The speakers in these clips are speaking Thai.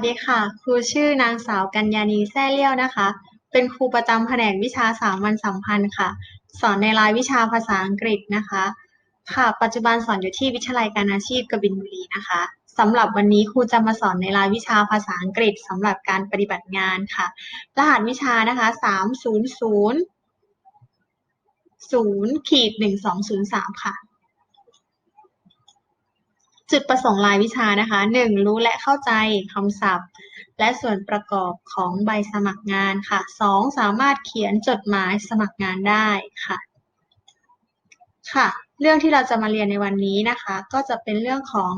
สดีค่ะ ครูชื่อนางสาวกัญญาณีแซ่เลี่ยวนะคะ เป็นครูประจำแผนกวิชาสามัญสัมพันธ์ค่ะ สอนในรายวิชาภาษาอังกฤษนะคะ ค่ะ ปัจจุบันสอนอยู่ที่วิทยาลัยการอาชีพกบินบุรีนะคะสำหรับวันนี้ครูจะมาสอนในรายวิชาภาษาอังกฤษสำหรับการปฏิบัติงานค่ะ รหัสวิชานะคะสามศูนย์ศูนย์ศูนย์ขีดหนึ่งสองศูนย์สามค่ะ จุดประสงค์รายวิชานะคะ 1. รู้และเข้าใจคำศัพท์ และส่วนประกอบของใบสมัครงานค่ะ 2. สามารถเขียนจดหมายสมัครงานได้ค่ะ ค่ะ เรื่องที่เราจะมาเรียนในวันนี้นะคะ ก็จะเป็นเรื่องของ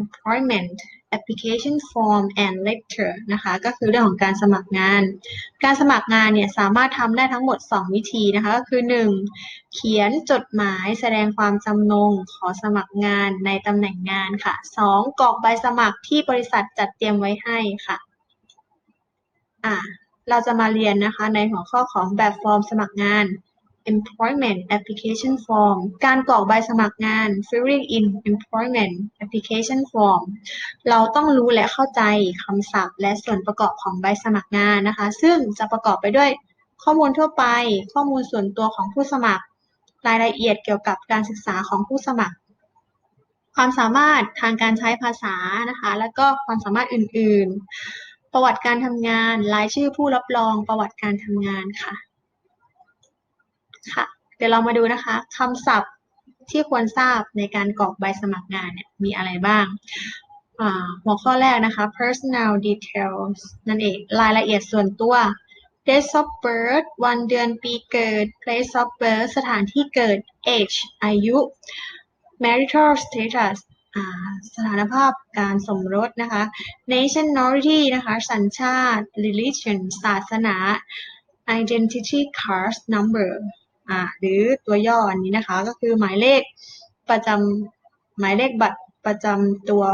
employment application form and letter นะคะ ก็คือเรื่องของการสมัครงาน การสมัครงานเนี่ยสามารถทำได้ทั้งหมด 2 วิธีนะคะ ก็คือ 1. เขียนจดหมายแสดงความจำนงขอสมัครงานในตำแหน่งงานค่ะ 2. กรอกใบสมัครที่บริษัทจัดเตรียมไว้ให้ค่ะ อ่า เราจะมาเรียนนะคะในหัวข้อของแบบฟอร์มสมัครงาน employment application form การกรอกใบสมัครงาน filling in employment application form เราต้องรู้และเข้าใจคำศัพท์และส่วนประกอบของใบสมัครงานนะคะ ซึ่งจะประกอบไปด้วยข้อมูลทั่วไป ข้อมูลส่วนตัวของผู้สมัคร รายละเอียดเกี่ยวกับการศึกษาของผู้สมัคร ความสามารถทางการใช้ภาษานะคะ แล้วก็ความสามารถอื่น ๆ ประวัติการทำงาน รายชื่อผู้รับรอง ประวัติการทำงานค่ะ ค่ะ เดี๋ยวเรามาดูนะคะคำศัพท์ที่ควรทราบในการกรอกใบสมัครงานเนี่ยมีอะไรบ้างหัวข้อแรกนะคะ personal details นั่นเอง รายละเอียดส่วนตัว date of birth วันเดือนปีเกิด place of birth สถานที่เกิด age อายุ marital status สถานภาพการสมรสนะคะ nationality นะคะ สัญชาติ religion ศาสนา identity card number อ่าหรือตัวย่ออันนี้นะคะ ก็คือหมายเลขประจำหมายเลขบัตรประจำตัว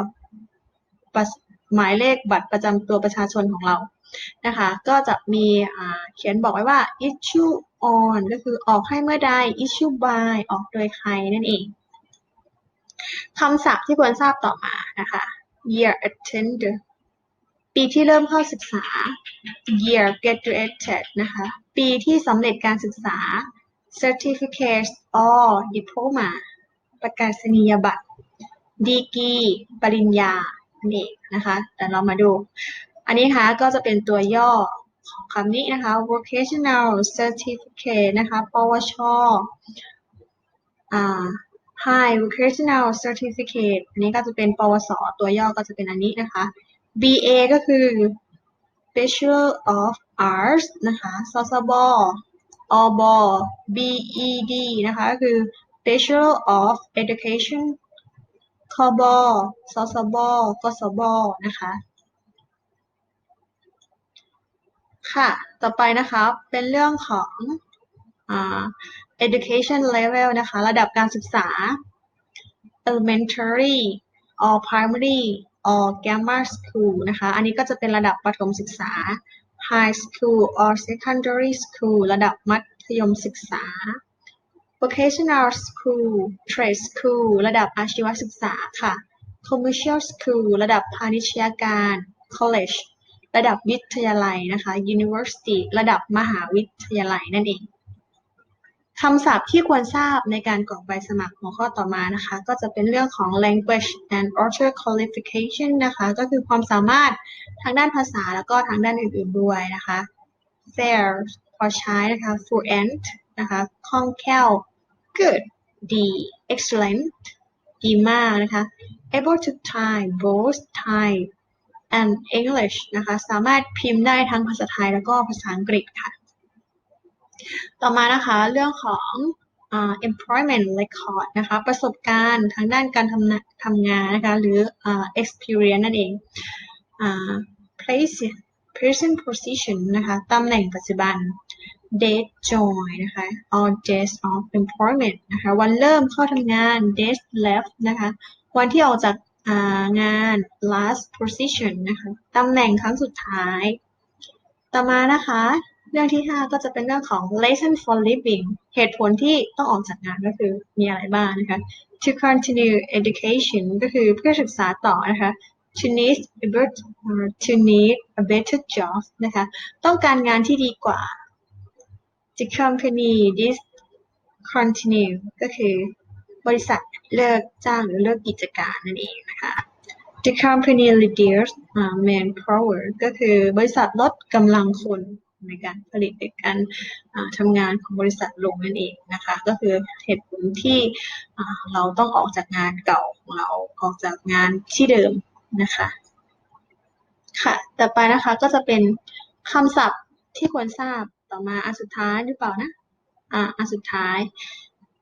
หมายเลขบัตรประจำตัวประชาชนของเรานะคะ ก็จะมีเขียนบอกไว้ว่า issue on ก็คือออกให้เมื่อใด issue by ออกโดยใครนั่นเองคำศัพท์ที่ควรทราบต่อมานะคะ year attender ปีที่เริ่มเข้าศึกษา year graduated นะคะ ปีที่สำเร็จการศึกษา certificate or diploma ประกาศนียบัตร ดีกี ปริญญาเอกนะคะ แต่เรามาดู อันนี้คะก็จะเป็นตัวย่อของคำนี้นะคะ vocational certificate นะคะ ปวช อ่า high vocational certificate อันนี้ก็จะเป็น ปวส ตัวย่อก็จะเป็นอันนี้นะคะ BA ก็คือ Bachelor of Arts นะคะ สสบ อบ BED นะคะก็คือ Bachelor of Education คบสสบกสบนะคะ ค่ะ ต่อไปนะคะ เป็นเรื่องของ education level นะคะ ระดับการศึกษา elementary or primary or grammar school นะคะ อันนี้ก็จะเป็นระดับประถมศึกษา high school or secondary school ระดับมัธยมศึกษา vocational school trade school ระดับอาชีวศึกษาค่ะ commercial school ระดับพาณิชยการ college ระดับวิทยาลัยนะคะ university ระดับมหาวิทยาลัยนั่นเอง คำศัพท์ที่ควรทราบในการกรอกใบสมัครหัวข้อต่อมานะคะ ก็จะเป็นเรื่องของ language and other qualification นะคะ ก็คือความสามารถทางด้านภาษาแล้วก็ทางด้านอื่นๆด้วยนะคะ fair พอใช้นะคะ fluent นะคะคล่องแคล่ว good ดี excellent ดีมากนะคะ able to type both Thai and English นะคะ สามารถพิมพ์ได้ทั้งภาษาไทยแล้วก็ภาษาอังกฤษค่ะ ต่อมานะคะเรื่องของ uh, employment record นะคะประสบการณ์ทางด้านการทำทำงานนะคะหรือ uh, experience นั่นเอง uh, place present position นะคะตำแหน่งปัจจุบัน date join นะคะ or days of employment นะคะวันเริ่มเข้าทำงาน days left นะคะวันที่ออกจากงาน last position นะคะตำแหน่งครั้งสุดท้าย ต่อมานะคะ เรื่องที่ 5 ก็จะเป็นเรื่องของ reason for leaving เหตุผลที่ต้องออกจากงานก็คือมีอะไรบ้างนะคะ to continue education ก็คือเพื่อศึกษาต่อนะคะ to need a better to need a better job นะคะ ต้องการงานที่ดีกว่า the company discontinue ก็คือบริษัทเลิกจ้างหรือเลิกกิจการนั่นเองนะคะ the company reduce uh, manpower ก็คือบริษัทลดกำลังคน ในการผลิตในการอ่าทำงานของบริษัทลงนั่นเองนะคะ ก็คือเหตุผลที่เราต้องออกจากงานเก่าของเราออกจากงานที่เดิมนะคะค่ะต่อไปนะคะก็จะเป็นคำศัพท์ที่ควรทราบต่อมาอันสุดท้ายหรือเปล่านะอ่าอันสุดท้าย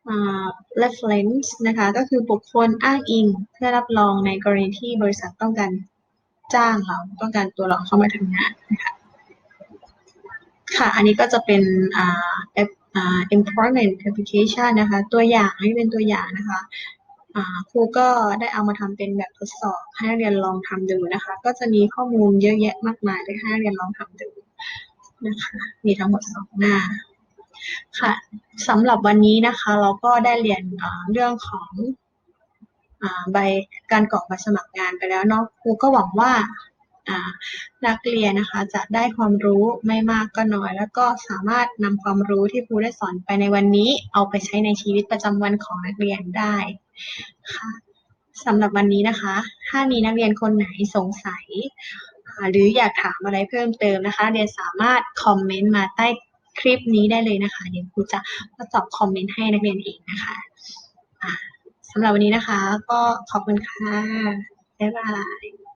อ่า reference นะคะก็คือบุคคลอ้างอิงเพื่อรับรองในกรณีที่บริษัทต้องการจ้างเราต้องการตัวเราเข้ามาทำงานนะคะ ค่ะ อันนี้ก็จะเป็นอ่า app- อ่า employment application นะคะ ตัวอย่างให้เป็นตัวอย่างนะคะครูก็ได้เอามาทำเป็นแบบทดสอบให้นักเรียนลองทำดูนะคะ ก็จะมีข้อมูลเยอะแยะมากมายเลยให้นักเรียนลองทำดูนะคะ มีทั้งหมดสองหน้าค่ะสำหรับวันนี้นะคะเราก็ได้เรียนเรื่องของอใบการกรอกใบสมัครงานไปแล้วเนาะครูก็หวังว่า นักเรียนนะคะจะได้ความรู้ไม่มากก็น้อย แล้วก็สามารถนำความรู้ที่ครูได้สอนไปในวันนี้เอาไปใช้ในชีวิตประจำวันของนักเรียนได้ค่ะสำหรับวันนี้นะคะ ถ้ามีนักเรียนคนไหนสงสัย หรืออยากถามอะไรเพิ่มเติมนะคะ เรียนสามารถคอมเมนต์มาใต้คลิปนี้ได้เลยนะคะ เดี๋ยวครูจะมาตอบคอมเมนต์ให้นักเรียนเองนะคะสำหรับวันนี้นะคะ ก็ขอบคุณค่ะ บ๊ายบาย